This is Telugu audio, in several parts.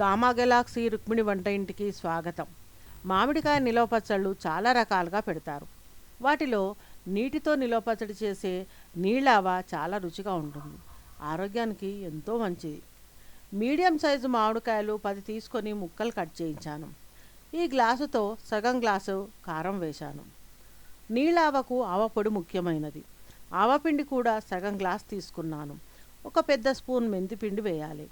గామా గెలాక్సీ రుక్మిణి వంట ఇంటికి స్వాగతం. మామిడికాయ నిలవపచ్చళ్ళు చాలా రకాలుగా పెడతారు. వాటిలో నీటితో నిలవపచ్చడి చేసే నీళ్ళావా చాలా రుచిగా ఉంటుంది. ఆరోగ్యానికి ఎంతో మంచిది. మీడియం సైజు మామిడికాయలు పది తీసుకొని ముక్కలు కట్ చేయించాను. ఈ గ్లాసుతో సగం గ్లాసు కారం వేశాను. నీళ్ళావకు ఆవపొడి ముఖ్యమైనది. ఆవపిండి కూడా సగం గ్లాస్ తీసుకున్నాను. ఒక పెద్ద స్పూన్ మెంతిపిండి వేయాలి.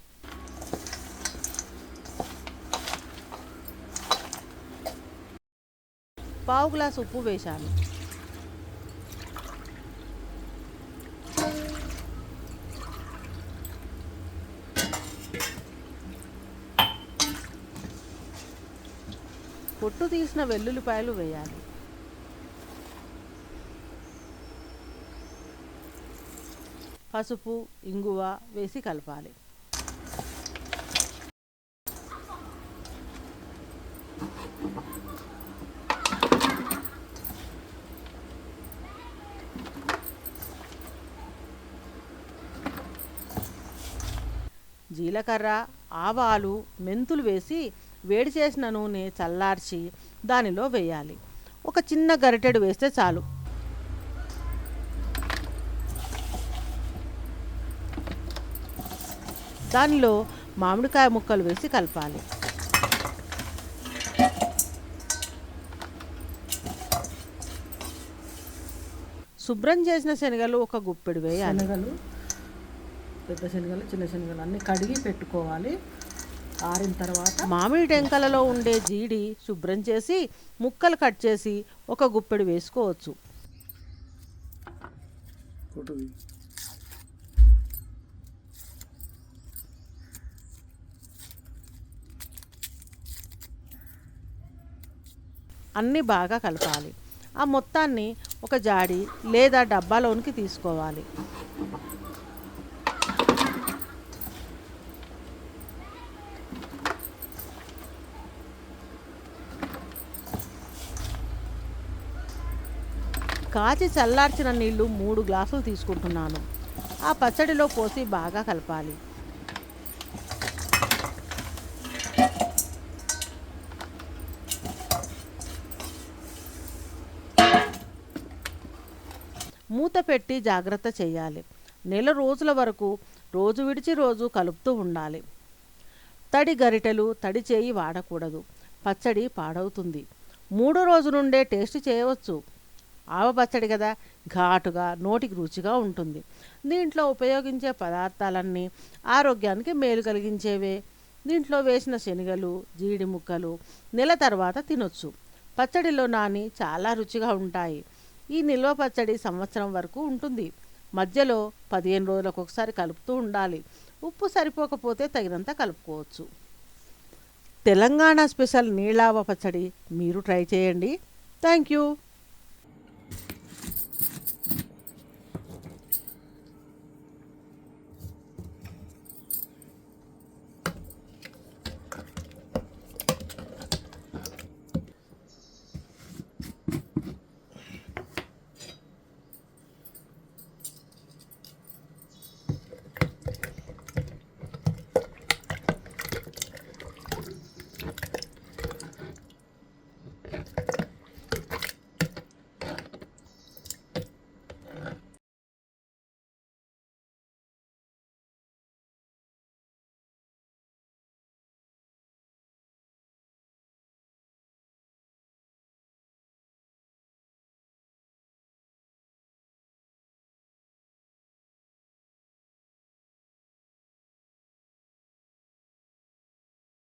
పావు గ్లాస్ ఉప్పు వేశాను. పొట్టు తీసిన వెల్లుల్లిపాయలు వేయాలి. పసుపు ఇంగువ వేసి కలపాలి. జీలకర్ర ఆవాలు మెంతులు వేసి వేడి చేసిన నూనె చల్లార్చి దానిలో వేయాలి. ఒక చిన్న గరిటెడు వేస్తే చాలు. దానిలో మామిడికాయ ముక్కలు వేసి కలపాలి. శుభ్రం చేసిన శనగలు ఒక గుప్పెడు వేయాలి. పెద్ద శనగలు చిన్న శనగలు అన్నీ కడిగి పెట్టుకోవాలి. ఆరిన తర్వాత మామిడి టెంకలలో ఉండే జీడి శుభ్రం చేసి ముక్కలు కట్ చేసి ఒక గుప్పెడు వేసుకోవచ్చు. అన్నీ బాగా కలపాలి. ఆ మొత్తాన్ని ఒక జాడి లేదా డబ్బాలోనికి తీసుకోవాలి. కాచి చల్లార్చిన నీళ్ళు మూడు గ్లాసులు తీసుకుంటున్నాను. ఆ పచ్చడిలో పోసి బాగా కలపాలి. మూత పెట్టి జాగ్రత్త చేయాలి. నెల రోజుల వరకు రోజు విడిచి రోజు కలుపుతూ ఉండాలి. తడి గరిటెలు తడి చేయి వాడకూడదు. పచ్చడి పాడవుతుంది. మూడో రోజు నుండే టేస్ట్ చేయవచ్చు. ఆవ పచ్చడి కదా ఘాటుగా నోటికి రుచిగా ఉంటుంది. దీంట్లో ఉపయోగించే పదార్థాలన్నీ ఆరోగ్యానికి మేలు కలిగించేవే. దీంట్లో వేసిన శనగలు జీడి ముక్కలు నెల తర్వాత తినొచ్చు. పచ్చడిలో నాని చాలా రుచిగా ఉంటాయి. ఈ నిల్వ పచ్చడి సంవత్సరం వరకు ఉంటుంది. మధ్యలో పదిహేను రోజులకు ఒకసారి కలుపుతూ ఉండాలి. ఉప్పు సరిపోకపోతే తగినంత కలుపుకోవచ్చు. తెలంగాణ స్పెషల్ నీళ్ళావ పచ్చడి మీరు ట్రై చేయండి. Thank you.